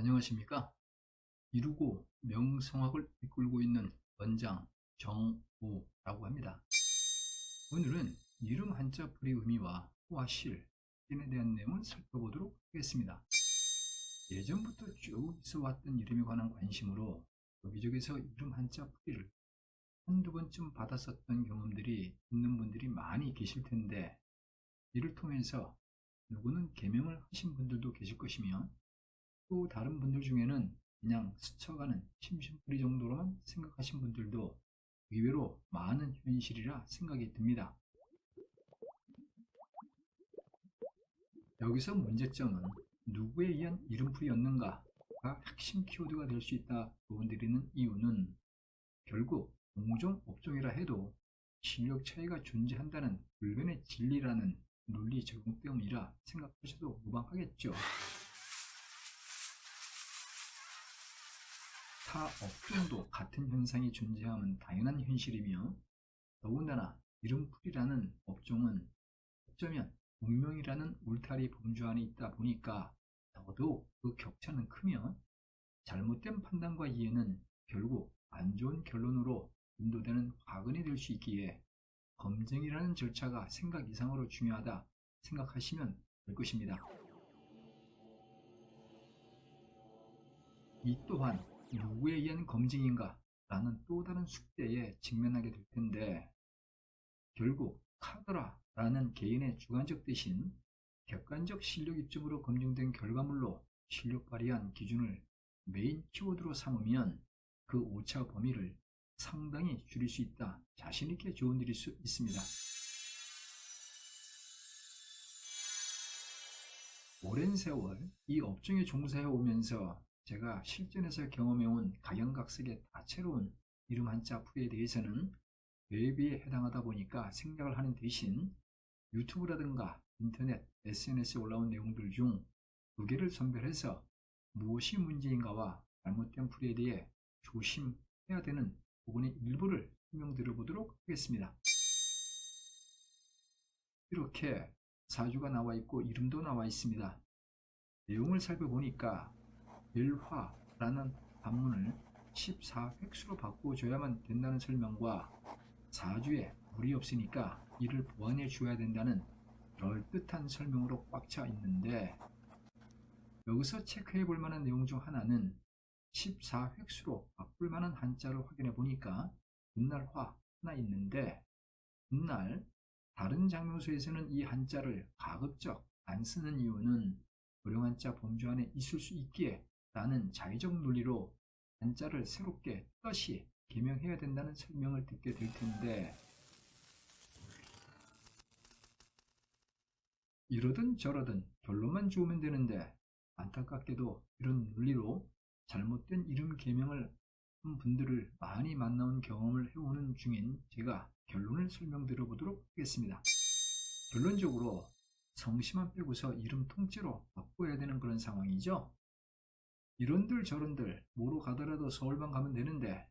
안녕하십니까? 이루고 명성학을 이끌고 있는 원장 정오라고 합니다. 오늘은 이름 한자 풀이 의미와 호와 실, 에 대한 내용을 살펴보도록 하겠습니다. 예전부터 쭉 있어 왔던 이름에 관한 관심으로 여기저기서 이름 한자 풀이를 한두 번쯤 받았었던 경험들이 있는 분들이 많이 계실 텐데 이를 통해서 누구는 개명을 하신 분들도 계실 것이며 또 다른 분들 중에는 그냥 스쳐가는 심심풀이 정도로만 생각하신 분들도 의외로 많은 현실이라 생각이 듭니다. 여기서 문제점은 누구에 의한 이름풀이였는가가 핵심 키워드가 될 수 있다 부분드리는 이유는 결국 공정 업종이라 해도 실력 차이가 존재한다는 불변의 진리라는 논리 적용 때문이라 생각하셔도 무방하겠죠. 타 업종도 같은 현상이 존재함은 당연한 현실이며 더군다나 이름풀이라는 업종은 어쩌면 운명이라는 울타리 범주 안에 있다 보니까 더더욱 그 격차는 크며 잘못된 판단과 이해는 결국 안 좋은 결론으로 인도되는 화근이 될 수 있기에 검증이라는 절차가 생각 이상으로 중요하다 생각하시면 될 것입니다. 이 또한 누구에 의한 검증인가 라는 또 다른 숙제에 직면하게 될 텐데 결국 카더라 라는 개인의 주관적 대신 객관적 실력 입증으로 검증된 결과물로 실력 발휘한 기준을 메인 키워드로 삼으면 그 오차 범위를 상당히 줄일 수 있다 자신있게 조언 드릴 수 있습니다. 오랜 세월 이 업종에 종사해 오면서 제가 실전에서 경험해온 각양각색의 다채로운 이름 한자 풀이에 대해서는 웹에 해당하다 보니까 생략을 하는 대신 유튜브라든가 인터넷, SNS에 올라온 내용들 중 두 개를 선별해서 무엇이 문제인가와 잘못된 풀이에 대해 조심해야 되는 부분의 일부를 설명드려 보도록 하겠습니다. 이렇게 사주가 나와 있고 이름도 나와 있습니다. 내용을 살펴보니까 일화라는 단문을 14획수로 바꿔줘야만 된다는 설명과 사주에 물이 없으니까 이를 보완해 줘야 된다는 그럴듯한 설명으로 꽉 차 있는데 여기서 체크해 볼 만한 내용 중 하나는 14획수로 바꿀 만한 한자를 확인해 보니까 분날화 하나 있는데 분날 다른 장명소에서는 이 한자를 가급적 안 쓰는 이유는 불용한자 범주 안에 있을 수 있기에 라는 자의적 논리로 한자를 새롭게 또다시 개명해야 된다는 설명을 듣게 될 텐데 이러든 저러든 결론만 좋으면 되는데 안타깝게도 이런 논리로 잘못된 이름 개명을 한 분들을 많이 만나온 경험을 해오는 중인 제가 결론을 설명드려 보도록 하겠습니다. 결론적으로 성씨만 빼고서 이름 통째로 바꿔야 되는 그런 상황이죠. 이런들 저런들 뭐로 가더라도 서울만 가면 되는데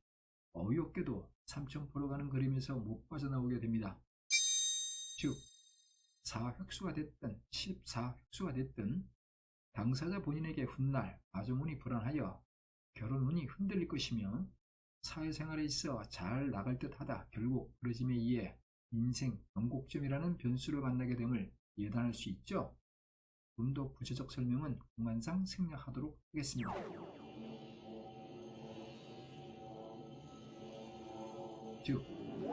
어이없게도 삼천포로 가는 그림에서 못 빠져나오게 됩니다. 즉 4획수가 됐든 14획수가 됐든 당사자 본인에게 훗날 가정운이 불안하여 결혼운이 흔들릴 것이며 사회생활에 있어 잘 나갈 듯하다 결국 부러짐에 의해 인생 변곡점이라는 변수를 만나게 됨을 예단할 수 있죠. 좀더 구체적 설명은 공간상 생략하도록 하겠습니다. 즉,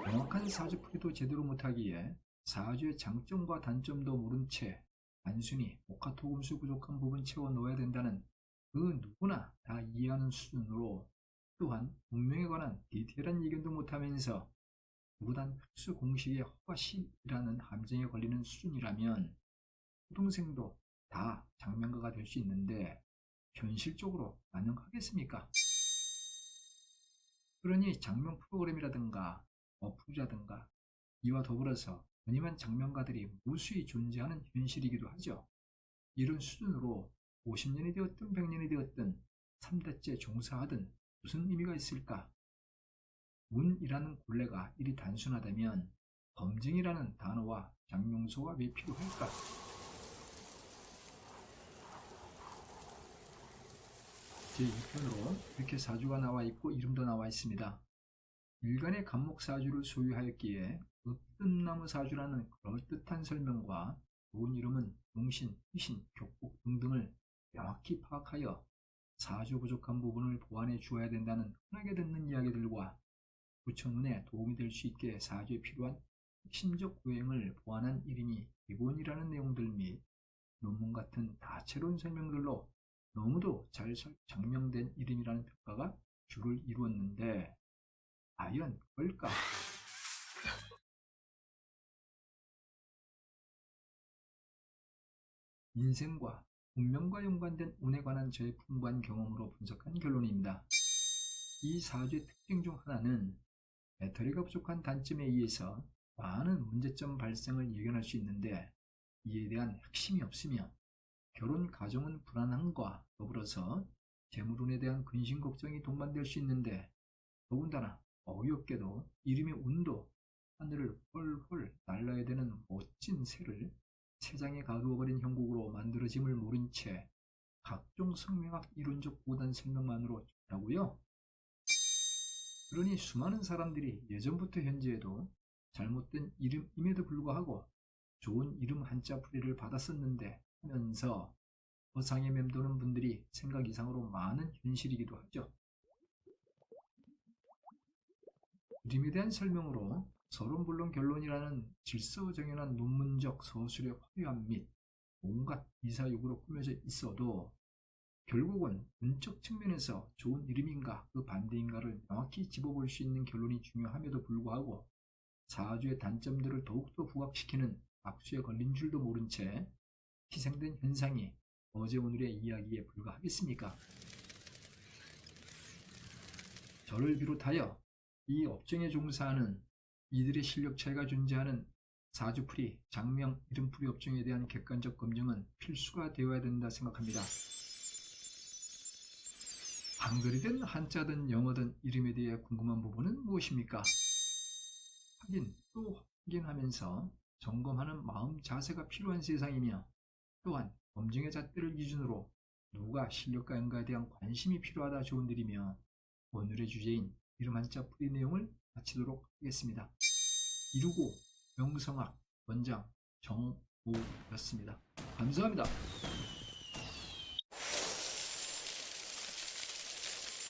정확한 사주 풀이도 제대로 못하기에 사주의 장점과 단점도 모른 채 단순히 목화토금수 부족한 부분 채워 넣어야 된다는 그 누구나 다 이해하는 수준으로 또한 운명에 관한 디테일한 의견도 못하면서 무단 흡수 공식의 허가시라는 함정에 걸리는 수준이라면 초동생도 다 장명가가 될 수 있는데 현실적으로 가능하겠습니까? 그러니 장명 프로그램이라든가 어플이라든가 이와 더불어서 무늬만 장명가들이 무수히 존재하는 현실이기도 하죠. 이런 수준으로 50년이 되었든 100년이 되었든 3대째 종사하든 무슨 의미가 있을까? 운이라는 굴레가 이리 단순하다면 검증이라는 단어와 장명소가 왜 필요할까? 제2편으로 이렇게 사주가 나와 있고 이름도 나와 있습니다. 일간의 간목 사주를 소유하였기에 으뜸나무 사주라는 그럴듯한 설명과 좋은 이름은 용신, 희신, 격국 등등을 명확히 파악하여 사주 부족한 부분을 보완해 주어야 된다는 흔하게 듣는 이야기들과 부처 눈에 도움이 될 수 있게 사주에 필요한 핵심적 고행을 보완한 이름이 기본이라는 내용들 및 논문 같은 다채로운 설명들로 너무도 잘 설- 장명된 이름이라는 평가가 주를 이루었는데 과연 그럴까? 인생과 운명과 연관된 운에 관한 저의 풍부한 경험으로 분석한 결론입니다. 이 사주의 특징 중 하나는 배터리가 부족한 단점에 의해서 많은 문제점 발생을 예견할 수 있는데 이에 대한 핵심이 없으며 결혼 가정은 불안함과 더불어서 재물운에 대한 근심 걱정이 동반될 수 있는데 더군다나 어이없게도 이름의 운도 하늘을 헐헐 날라야 되는 멋진 새를 세상에 가두어버린 형국으로 만들어짐을 모른 채 각종 성명학 이론적 고단 설명만으로 좋다고요? 그러니 수많은 사람들이 예전부터 현재에도 잘못된 이름임에도 불구하고 좋은 이름 한자 풀이를 받았었는데 하면서 어상에 맴도는 분들이 생각 이상으로 많은 현실이기도 하죠. 이름에 대한 설명으로 서론불론 결론이라는 질서정연한 논문적 서술의 화려함 및 온갖 이사육으로 꾸며져 있어도 결국은 문적 측면에서 좋은 이름인가 그 반대인가를 명확히 집어볼 수 있는 결론이 중요함에도 불구하고 사주의 단점들을 더욱더 부각시키는 악수에 걸린 줄도 모른 채 희생된 현상이 어제 오늘의 이야기에 불과하겠습니까? 저를 비롯하여 이 업종에 종사하는 이들의 실력 차이가 존재하는 사주풀이, 장명, 이름풀이 업종에 대한 객관적 검증은 필수가 되어야 된다 생각합니다. 한글이든 한자든 영어든 이름에 대해 궁금한 부분은 무엇입니까? 확인 또 확인하면서 점검하는 마음 자세가 필요한 세상이며 또한 검증의 잣대를 기준으로 누가 실력가인가에 대한 관심이 필요하다 좋은들이며 오늘의 주제인 이름 한자 풀이 내용을 마치도록 하겠습니다. 이루고 명성학 원장 정우였습니다. 감사합니다.